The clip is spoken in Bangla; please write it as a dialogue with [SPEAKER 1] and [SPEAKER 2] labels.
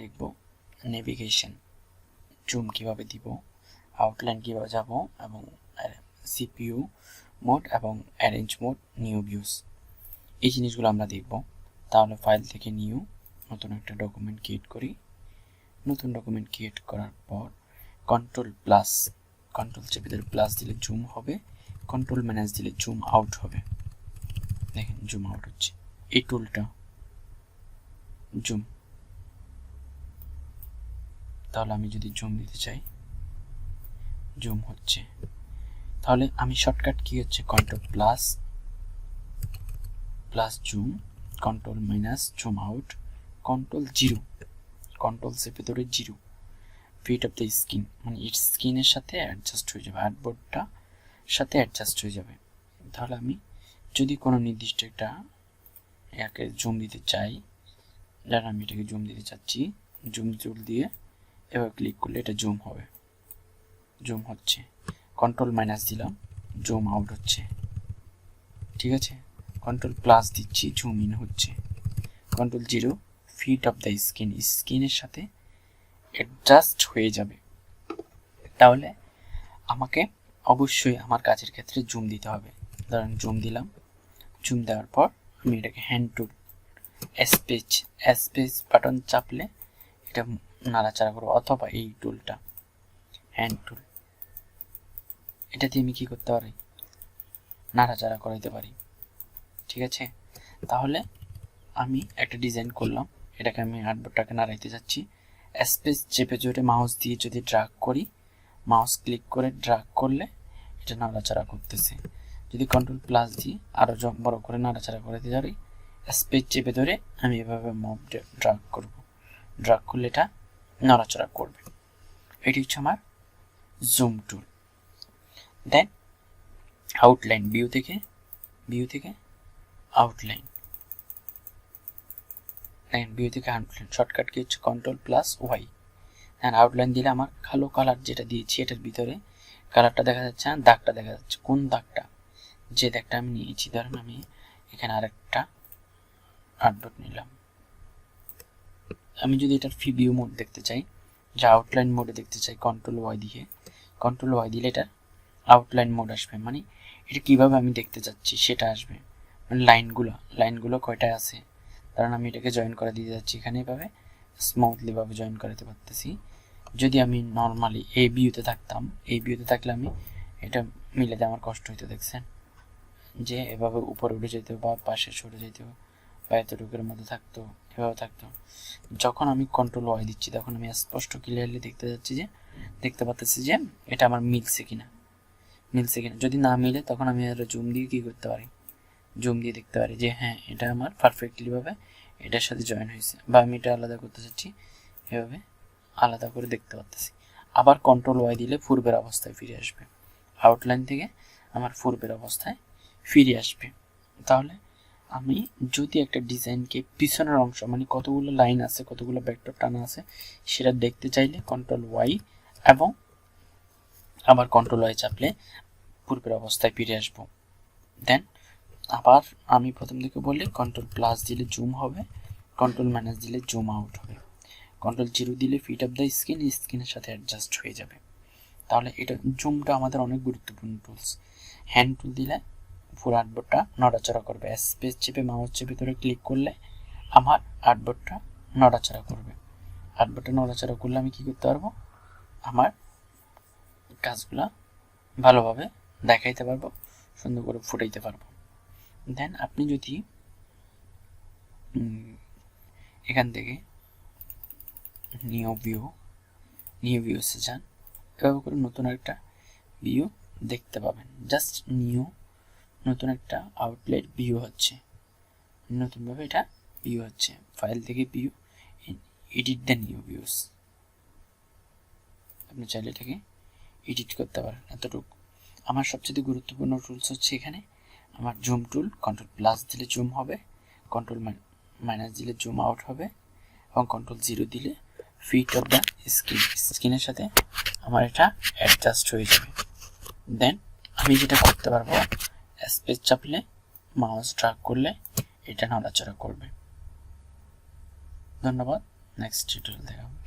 [SPEAKER 1] দেখব নেভিগেশন জুম কীভাবে দিব আউটলাইন কীভাবে যাব, এবং সিপিইউ মোড এবং অ্যারেঞ্জ মোড নিউ ভিউস এই জিনিসগুলো আমরা দেখব। তাহলে ফাইল থেকে নিউ নতুন একটা ডকুমেন্ট ক্রিয়েট করি। নতুন ডকুমেন্ট ক্রিয়েট করার পর কন্ট্রোল প্লাস কন্ট্রোল চেপে ধরে প্লাস দিলে জুম হবে কন্ট্রোল ম্যানেজ দিলে জুম আউট হবে। দেখেন জুম আউট হচ্ছে। এই টুলটা জুম তাহলে আমি যদি জুম দিতে চাই, জুম হচ্ছে। তাহলে আমি শর্টকাট কি হচ্ছে control plus plus zoom control minus zoom out control zero control চেপে ধরে zero fit of the screen মানে এর স্কিনের সাথে অ্যাডজাস্ট হয়ে যাবে হার্ডবোর্ডটা সাথে অ্যাডজাস্ট হয়ে যাবে। তাহলে আমি যদি কোনো নির্দিষ্ট একটা একে জুম দিতে চাই যারা আমি এটাকে জুম দিতে চাচ্ছি জুম টুল দিয়ে এবার ক্লিক করলে এটা জুম হবে। জুম হচ্ছে। কন্ট্রোল মাইনাস দিলাম। জুম আউট হচ্ছে। ঠিক আছে? কন্ট্রোল প্লাস দিচ্ছি জুম ইন হচ্ছে। Control zero fit of the screen স্কিনের সাথে অ্যাডজাস্ট হয়ে যাবে। তাহলে আমাকে অবশ্যই আমার কাজের ক্ষেত্রে জুম দিতে হবে। ধরেন জুম দিলাম। জুম দেওয়ার পর আমি এটাকে hand tool space space button চাপলে এটা নাড়াচাড়া করব, অথবা এই টুলটা হ্যান্ড টুল এটা দিয়ে আমি কী করতে পারি? নাড়াচাড়া করাইতে পারি। ঠিক আছে? তাহলে আমি একটা ডিজাইন করলাম। এটাকে আমি আর্টবোর্ডটাকে নাড়াইতে যাচ্ছি। স্পেস চেপে জোরে মাউস দিয়ে যদি ড্রাগ করি মাউস ক্লিক করে ড্রাগ করলে এটা নাড়াচাড়া করতেছে। যদি কন্ট্রোল প্লাস দিই আরও বড় করে নাড়াচাড়া করে দিতে পারি স্পেস চেপে ধরে আমি এভাবে মব ড্রাগ করব। ড্রাগ করলে এটা নড়াচড়া করবে। এটি হচ্ছে আমার zoom tool then outline view থেকে ভিউ থেকে আউটলাইন দেখেন ভিউ থেকে আউটলাইন শর্টকাট কি হচ্ছে? কন্ট্রোল প্লাস ওয়াই হ্যাঁ আউটলাইন দিলে আমার কালো কালার যেটা দিয়েছি, এটার ভিতরে কালারটা দেখা যাচ্ছে না, দাগটা দেখা যাচ্ছে। কোন দাগটা? যে দাগটা আমি নিয়েছি, ধরেন আমি এখানে আরেকটা আর্টবোর্ড নিলাম। আমি যদি এটার ভিউ মোড দেখতে চাই, যে আউটলাইন মোডে দেখতে চাই কন্ট্রোল ওয়াই দিয়ে কন্ট্রোল ওয়াই দিলে এটা আউটলাইন মোড আসবে। মানে এটা কীভাবে আমি দেখতে চাচ্ছি সেটা আসবে। মানে লাইনগুলো লাইনগুলো কয়টায় আছে? কারণ আমি এটাকে জয়েন করে দিতে যাচ্ছি এখানে এভাবে স্মুথলিভাবে জয়েন করাতে পারতেছি। যদি আমি নর্মালি এই ভিউতে থাকতাম, এই ভিউতে থাকলে আমি এটা মিলাতে আমার কষ্ট হইতো, দেখছেন? যে এভাবে উপরে উঠে যেতে বা পাশে সরে যেতে বা এতটুকুর মধ্যে থাকতো। এভাবে থাকতো যখন আমি কন্ট্রোল ওয়াই দিচ্ছি, তখন আমি স্পষ্ট ক্লিয়ারলি দেখতে যাচ্ছি যে, দেখতে পাচ্ছি যে, এটা আমার মিলছে কিনা। মিলছে কিনা। যদি না মিলে, তখন আমি আর জুম দিয়ে কী করতে পারি? জুম দিয়ে দেখতে পারি যে হ্যাঁ এটা আমার পারফেক্টলিভাবে এটার সাথে জয়েন হয়েছে। বা আমি এটা আলাদা করতে চাচ্ছি, এভাবে আলাদা করে দেখতে পাচ্ছি আবার কন্ট্রোল ওয়াই দিলে পূর্বের অবস্থায় ফিরে আসবে। আউটলাইন থেকে আমার পূর্বের অবস্থায় ফিরে আসবে। তাহলে আমি যদি একটা ডিজাইনকে পিছনের অংশ মানে কতগুলো লাইন আছে, কতগুলো ব্যাকটপ টানা আছে, সেটা দেখতে চাইলে কন্ট্রোল ওয়াই এবং আবার কন্ট্রোল ওয়াই চাপলে পূর্বের অবস্থায় ফিরে আসব। দেন আবার আমি প্রথম থেকে বলি কন্ট্রোল প্লাস দিলে জুম হবে কন্ট্রোল মাইনাস দিলে জুম আউট হবে। কন্ট্রোল জিরো দিলে ফিট অফ দ্য স্কিন স্কিনের সাথে অ্যাডজাস্ট হয়ে যাবে। তাহলে এটা জুমটা আমাদের অনেক গুরুত্বপূর্ণ টুলস হ্যান্ড টুল দিলে পুরো আর্টবোর্ডটা নড়াচড়া করবে। স্পেস চেপে মাউস চেপে ধরে ক্লিক করলে আমার আর্টবোর্ডটা নড়াচড়া করবে। আর্টবোর্ডটা নড়াচড়া করলে আমি কী করতে পারব? আমার কাজগুলো ভালোভাবে দেখাইতে পারব, সুন্দর করে ফুটাইতে পারব। দেন আপনি যদি এখান থেকে নিউ ভিউ নিউ ভিউসে যান, এভাবে করে নতুন একটা ভিউ দেখতে পাবেন। জাস্ট নিউ নতুন একটা আউটলেট ভিউ হচ্ছে। নতুনভাবে এটা ভিউ হচ্ছে। ফাইল থেকে view edit the new views আপনি চাইলে এটাকে এডিট করতে পারেন এতটুকু। আমার সবচেয়ে গুরুত্বপূর্ণ টুলস হচ্ছে এখানে আমার জুম টুল কন্ট্রোল প্লাস দিলে জুম হবে কন্ট্রোল মাইনাস দিলে জুম আউট হবে এবং কন্ট্রোল জিরো দিলে ফিট অফ দ্য স্ক্রিন স্ক্রিনের সাথে আমার এটা অ্যাডজাস্ট হয়ে যাবে। দেন আমি যেটা করতে পারব স্পেস চাপলে মাউস ড্রাগ করলে এটা নড়াচড়া করবে। ধন্যবাদ নেক্সট টিউটোরিয়াল দেখাবো।